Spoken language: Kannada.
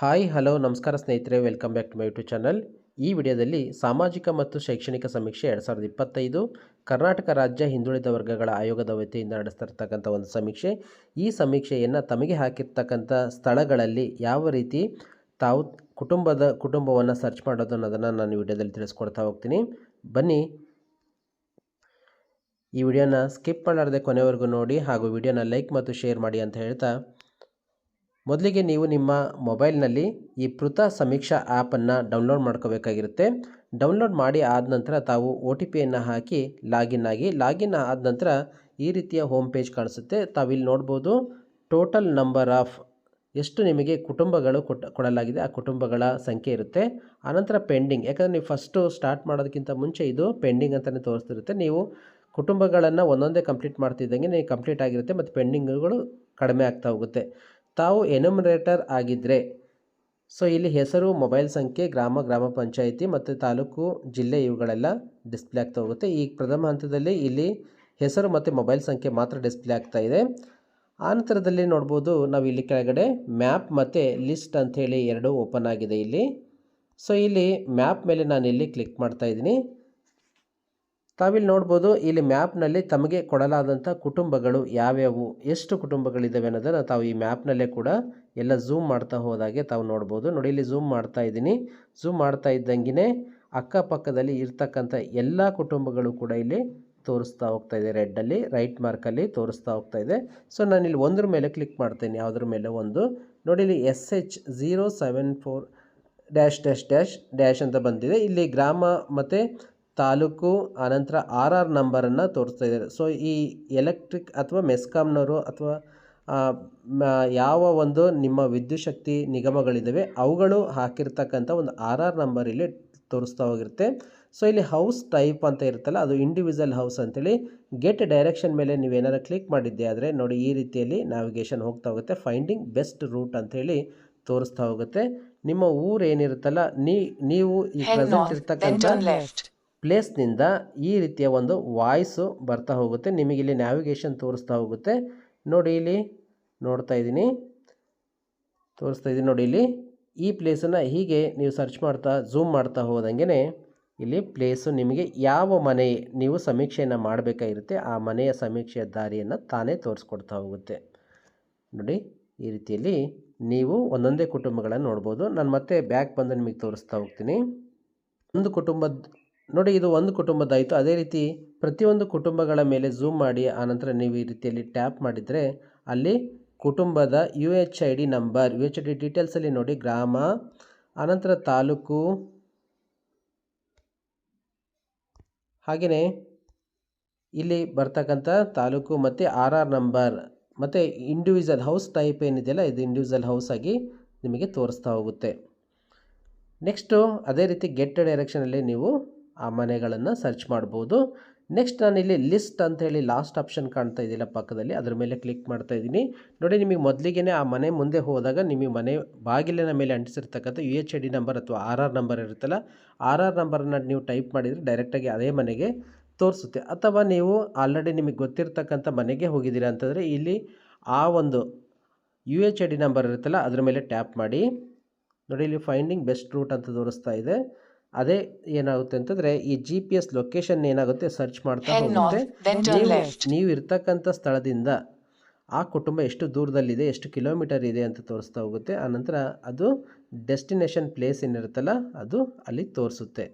ಹಾಯ್, ಹಲೋ, ನಮಸ್ಕಾರ ಸ್ನೇಹಿತರೆ, welcome back to my YouTube channel. ಈ ವಿಡಿಯೋದಲ್ಲಿ ಸಾಮಾಜಿಕ ಮತ್ತು ಶೈಕ್ಷಣಿಕ ಸಮೀಕ್ಷೆ ಎರಡು ಸಾವಿರದ ಇಪ್ಪತ್ತೈದು, ಕರ್ನಾಟಕ ರಾಜ್ಯ ಹಿಂದುಳಿದ ವರ್ಗಗಳ ಆಯೋಗದ ವತಿಯಿಂದ ನಡೆಸ್ತಿರ್ತಕ್ಕಂಥ ಒಂದು ಸಮೀಕ್ಷೆ. ಈ ಸಮೀಕ್ಷೆಯನ್ನು ತಮಗೆ ಹಾಕಿರ್ತಕ್ಕಂಥ ಸ್ಥಳಗಳಲ್ಲಿ ಯಾವ ರೀತಿ ತಾವು ಕುಟುಂಬದ ಕುಟುಂಬವನ್ನು ಸರ್ಚ್ ಮಾಡೋದು ಅನ್ನೋದನ್ನು ನಾನು ವಿಡಿಯೋದಲ್ಲಿ ತಿಳಿಸ್ಕೊಡ್ತಾ ಹೋಗ್ತೀನಿ. ಬನ್ನಿ. ಈ ವಿಡಿಯೋನ ಸ್ಕಿಪ್ ಮಾಡಲಾರದೆ ಕೊನೆವರೆಗೂ ನೋಡಿ ಹಾಗೂ ವಿಡಿಯೋನ ಲೈಕ್ ಮತ್ತು ಶೇರ್ ಮಾಡಿ ಅಂತ ಹೇಳ್ತಾ ಮೊದಲಿಗೆ ನೀವು ನಿಮ್ಮ ಮೊಬೈಲ್ನಲ್ಲಿ ಈ ಪೃಥ ಸಮೀಕ್ಷಾ ಆ್ಯಪನ್ನು ಡೌನ್ಲೋಡ್ ಮಾಡ್ಕೋಬೇಕಾಗಿರುತ್ತೆ. ಡೌನ್ಲೋಡ್ ಮಾಡಿ ಆದ ನಂತರ ತಾವು ಒ ಟಿ ಪಿಯನ್ನು ಹಾಕಿ ಲಾಗಿನ್ ಆಗಿ, ಲಾಗಿನ್ ಆದ ನಂತರ ಈ ರೀತಿಯ ಹೋಮ್ ಪೇಜ್ ಕಾಣಿಸುತ್ತೆ. ತಾವಿಲ್ಲಿ ನೋಡ್ಬೋದು ಟೋಟಲ್ ನಂಬರ್ ಆಫ್ ಎಷ್ಟು ನಿಮಗೆ ಕುಟುಂಬಗಳು ಕೊಟ್ಟ, ಕೊಡಲಾಗಿದೆ. ಆ ಕುಟುಂಬಗಳ ಸಂಖ್ಯೆ ಇರುತ್ತೆ. ಆನಂತರ ಪೆಂಡಿಂಗ್, ಯಾಕಂದರೆ ನೀವು ಫಸ್ಟು ಸ್ಟಾರ್ಟ್ ಮಾಡೋದಕ್ಕಿಂತ ಮುಂಚೆ ಇದು ಪೆಂಡಿಂಗ್ ಅಂತಲೇ ತೋರಿಸ್ತಿರುತ್ತೆ. ನೀವು ಕುಟುಂಬಗಳನ್ನು ಒಂದೊಂದೇ ಕಂಪ್ಲೀಟ್ ಮಾಡ್ತಿದ್ದಂಗೆ ನೀವು ಕಂಪ್ಲೀಟ್ ಆಗಿರುತ್ತೆ ಮತ್ತು ಪೆಂಡಿಂಗ್ಗಳು ಕಡಿಮೆ ಆಗ್ತಾ ಹೋಗುತ್ತೆ. ತಾವು ಎನುಮರೇಟರ್ ಆಗಿದ್ದರೆ ಸೊ, ಇಲ್ಲಿ ಹೆಸರು, ಮೊಬೈಲ್ ಸಂಖ್ಯೆ, ಗ್ರಾಮ ಗ್ರಾಮ ಪಂಚಾಯಿತಿ ಮತ್ತು ತಾಲೂಕು, ಜಿಲ್ಲೆ ಇವುಗಳೆಲ್ಲ ಡಿಸ್ಪ್ಲೇ ಆಗ್ತಾ ಹೋಗುತ್ತೆ. ಈ ಪ್ರಥಮ ಹಂತದಲ್ಲಿ ಇಲ್ಲಿ ಹೆಸರು ಮತ್ತು ಮೊಬೈಲ್ ಸಂಖ್ಯೆ ಮಾತ್ರ ಡಿಸ್ಪ್ಲೇ ಆಗ್ತಾ ಇದೆ. ಆನಂತರದಲ್ಲಿ ನೋಡ್ಬೋದು, ನಾವು ಇಲ್ಲಿ ಕೆಳಗಡೆ ಮ್ಯಾಪ್ ಮತ್ತು ಲಿಸ್ಟ್ ಅಂಥೇಳಿ ಎರಡು ಓಪನ್ ಆಗಿದೆ ಇಲ್ಲಿ. ಸೊ, ಇಲ್ಲಿ ಮ್ಯಾಪ್ ಮೇಲೆ ನಾನು ಇಲ್ಲಿ ಕ್ಲಿಕ್ ಮಾಡ್ತಾ ಇದ್ದೀನಿ. ತಾವಿಲ್ಲಿ ನೋಡ್ಬೋದು, ಇಲ್ಲಿ ಮ್ಯಾಪ್ನಲ್ಲಿ ತಮಗೆ ಕೊಡಲಾದಂಥ ಕುಟುಂಬಗಳು ಯಾವ್ಯಾವು, ಎಷ್ಟು ಕುಟುಂಬಗಳಿದ್ದಾವೆ ಅನ್ನೋದನ್ನು ತಾವು ಈ ಮ್ಯಾಪ್ನಲ್ಲೇ ಕೂಡ ಎಲ್ಲ ಝೂಮ್ ಮಾಡ್ತಾ ಹೋದಾಗೆ ತಾವು ನೋಡ್ಬೋದು. ನೋಡಿ, ಇಲ್ಲಿ ಝೂಮ್ ಮಾಡ್ತಾ ಇದ್ದೀನಿ. ಝೂಮ್ ಮಾಡ್ತಾ ಇದ್ದಂಗೆ ಅಕ್ಕಪಕ್ಕದಲ್ಲಿ ಇರ್ತಕ್ಕಂಥ ಎಲ್ಲ ಕುಟುಂಬಗಳು ಕೂಡ ಇಲ್ಲಿ ತೋರಿಸ್ತಾ ಹೋಗ್ತಾ ಇದೆ. ರೆಡ್ಡಲ್ಲಿ ರೈಟ್ ಮಾರ್ಕಲ್ಲಿ ತೋರಿಸ್ತಾ ಹೋಗ್ತಾ ಇದೆ. ಸೊ, ನಾನು ಇಲ್ಲಿ ಒಂದ್ರ ಮೇಲೆ ಕ್ಲಿಕ್ ಮಾಡ್ತೇನೆ, ಯಾವುದ್ರ ಮೇಲೆ ಒಂದು. ನೋಡಿ, ಇಲ್ಲಿ S H zero seven four dash dash dash dash ಅಂತ ಬಂದಿದೆ. ಇಲ್ಲಿ ಗ್ರಾಮ ಮತ್ತು ತಾಲೂಕು ಆನಂತರ ಆರ್ ಆರ್ ನಂಬರನ್ನು ತೋರಿಸ್ತಾ ಇದ್ದಾರೆ. ಸೊ ಈ ಎಲೆಕ್ಟ್ರಿಕ್ ಅಥವಾ ಮೆಸ್ಕಾಮ್ನವರು ಅಥವಾ ಯಾವ ಒಂದು ನಿಮ್ಮ ವಿದ್ಯುತ್ ಶಕ್ತಿ ನಿಗಮಗಳಿದ್ದಾವೆ ಅವುಗಳು ಹಾಕಿರ್ತಕ್ಕಂಥ ಒಂದು ಆರ್ ಆರ್ ನಂಬರ್ ಇಲ್ಲಿ ತೋರಿಸ್ತಾ ಹೋಗಿರುತ್ತೆ. ಸೊ ಇಲ್ಲಿ ಹೌಸ್ ಟೈಪ್ ಅಂತ ಇರುತ್ತಲ್ಲ ಅದು ಇಂಡಿವಿಜುವಲ್ ಹೌಸ್ ಅಂತೇಳಿ ಗೆಟ್ ಡೈರೆಕ್ಷನ್ ಮೇಲೆ ನೀವು ನೀವೇನಾರು ಕ್ಲಿಕ್ ಮಾಡಿದ್ದೆ ಆದರೆ ನೋಡಿ ಈ ರೀತಿಯಲ್ಲಿ ನ್ಯಾವಿಗೇಷನ್ ಹೋಗ್ತಾ ಹೋಗುತ್ತೆ. ಫೈಂಡಿಂಗ್ ಬೆಸ್ಟ್ ರೂಟ್ ಅಂತೇಳಿ ತೋರಿಸ್ತಾ ಹೋಗುತ್ತೆ. ನಿಮ್ಮ ಊರು ಏನಿರುತ್ತಲ್ಲ ನೀವು ಈ ಪ್ರೆಸೆಂಟ್ ಇರ್ತಕ್ಕಂಥ ಪ್ಲೇಸ್ನಿಂದ ಈ ರೀತಿಯ ಒಂದು ವಾಯ್ಸು ಬರ್ತಾ ಹೋಗುತ್ತೆ. ನಿಮಗೆ ಇಲ್ಲಿ ನ್ಯಾವಿಗೇಷನ್ ತೋರಿಸ್ತಾ ಹೋಗುತ್ತೆ. ನೋಡಿ ಇಲ್ಲಿ, ನೋಡ್ತಾ ಇದ್ದೀನಿ. ತೋರಿಸ್ತಾ ಇದ್ದೀನಿ ನೋಡಿ ಇಲ್ಲಿ. ಈ ಪ್ಲೇಸನ್ನು ಹೀಗೆ ನೀವು ಸರ್ಚ್ ಮಾಡ್ತಾ, ಝೂಮ್ ಮಾಡ್ತಾ ಹೋದಂಗೆ ಇಲ್ಲಿ ಪ್ಲೇಸು ನಿಮಗೆ ಯಾವ ಮನೆ ನೀವು ಸಮೀಕ್ಷೆಯನ್ನು ಮಾಡಬೇಕಾಗಿರುತ್ತೆ, ಆ ಮನೆಯ ಸಮೀಕ್ಷೆಯ ದಾರಿಯನ್ನು ತಾನೇ ತೋರಿಸ್ಕೊಡ್ತಾ ಹೋಗುತ್ತೆ. ನೋಡಿ, ಈ ರೀತಿಯಲ್ಲಿ ನೀವು ಒಂದೊಂದೇ ಕುಟುಂಬಗಳನ್ನು ನೋಡ್ಬೋದು. ನಾನು ಮತ್ತೆ ಬ್ಯಾಕ್ ಬಂದು ನಿಮಗೆ ತೋರಿಸ್ತಾ ಹೋಗ್ತೀನಿ. ಒಂದು ಕುಟುಂಬದ ನೋಡಿ, ಇದು ಒಂದು ಕುಟುಂಬದಾಯಿತು ಅದೇ ರೀತಿ ಪ್ರತಿಯೊಂದು ಕುಟುಂಬಗಳ ಮೇಲೆ ಝೂಮ್ ಮಾಡಿ ಆನಂತರ ನೀವು ಈ ರೀತಿಯಲ್ಲಿ ಟ್ಯಾಪ್ ಮಾಡಿದರೆ ಅಲ್ಲಿ ಕುಟುಂಬದ U H I D number U H I D ಡೀಟೇಲ್ಸಲ್ಲಿ ನೋಡಿ, ಗ್ರಾಮ ಆನಂತರ ತಾಲೂಕು, ಹಾಗೆಯೇ ಇಲ್ಲಿ ಬರ್ತಕ್ಕಂಥ ತಾಲೂಕು ಮತ್ತು ಆರ್ ಆರ್ ನಂಬರ್ ಮತ್ತು ಇಂಡಿವಿಜುವಲ್ ಹೌಸ್ ಟೈಪ್ ಏನಿದೆಯಲ್ಲ, ಇದು ಇಂಡಿವಿಜುವಲ್ ಹೌಸ್ ಆಗಿ ನಿಮಗೆ ತೋರಿಸ್ತಾ ಹೋಗುತ್ತೆ. ನೆಕ್ಸ್ಟು ಅದೇ ರೀತಿ ಗೆಟ್ ಡೈರೆಕ್ಷನಲ್ಲಿ ನೀವು ಆ ಮನೆಗಳನ್ನು ಸರ್ಚ್ ಮಾಡ್ಬೋದು. ನೆಕ್ಸ್ಟ್ ನಾನಿಲ್ಲಿ ಲಿಸ್ಟ್ ಅಂತ ಹೇಳಿ ಲಾಸ್ಟ್ ಆಪ್ಷನ್ ಕಾಣ್ತಾ ಇದೆಯಲ್ಲ ಪಕ್ಕದಲ್ಲಿ, ಅದ್ರ ಮೇಲೆ ಕ್ಲಿಕ್ ಮಾಡ್ತಾ ಇದ್ದೀನಿ ನೋಡಿ, ನಿಮಗೆ ಮೊದಲಿಗೆ ಆ ಮನೆ ಮುಂದೆ ಹೋದಾಗ ನಿಮಗೆ ಮನೆ ಬಾಗಿಲಿನ ಮೇಲೆ ಅಂಟಿಸಿರ್ತಕ್ಕಂಥ U H I D number ಅಥವಾ ಆರ್ ಆರ್ ನಂಬರ್ ಇರುತ್ತಲ್ಲ ಆರ್ ಆರ್ ನಂಬರನ್ನು ನೀವು ಟೈಪ್ ಮಾಡಿದರೆ ಡೈರೆಕ್ಟಾಗಿ ಅದೇ ಮನೆಗೆ ತೋರಿಸುತ್ತೆ. ಅಥವಾ ನೀವು ಆಲ್ರೆಡಿ ನಿಮಗೆ ಗೊತ್ತಿರತಕ್ಕಂಥ ಮನೆಗೆ ಹೋಗಿದ್ದೀರಾ ಅಂತಂದರೆ ಇಲ್ಲಿ ಆ ಒಂದು U H I D number ಇರುತ್ತಲ್ಲ, ಅದ್ರ ಮೇಲೆ ಟ್ಯಾಪ್ ಮಾಡಿ. ನೋಡಿ, ಇಲ್ಲಿ ಫೈಂಡಿಂಗ್ ಬೆಸ್ಟ್ ರೂಟ್ ಅಂತ ತೋರಿಸ್ತಾ ಇದೆ. ಅದೇ ಏನಾಗುತ್ತೆ ಅಂತಂದ್ರೆ ಈ ಜಿ ಪಿ ಎಸ್ ಲೊಕೇಶನ್ ಏನಾಗುತ್ತೆ ಸರ್ಚ್ ಮಾಡ್ತಾ ಹೋಗುತ್ತೆ. ನೀವು ನೀವು ಇರ್ತಕ್ಕಂಥ ಸ್ಥಳದಿಂದ ಆ ಕುಟುಂಬ ಎಷ್ಟು ದೂರದಲ್ಲಿದೆ ಎಷ್ಟು ಕಿಲೋಮೀಟರ್ ಇದೆ ಅಂತ ತೋರಿಸ್ತಾ ಹೋಗುತ್ತೆ. ಆನಂತರ ಅದು ಡೆಸ್ಟಿನೇಷನ್ ಪ್ಲೇಸ್ ಏನಿರುತ್ತಲ್ಲ ಅದು ಅಲ್ಲಿ ತೋರಿಸುತ್ತೆ.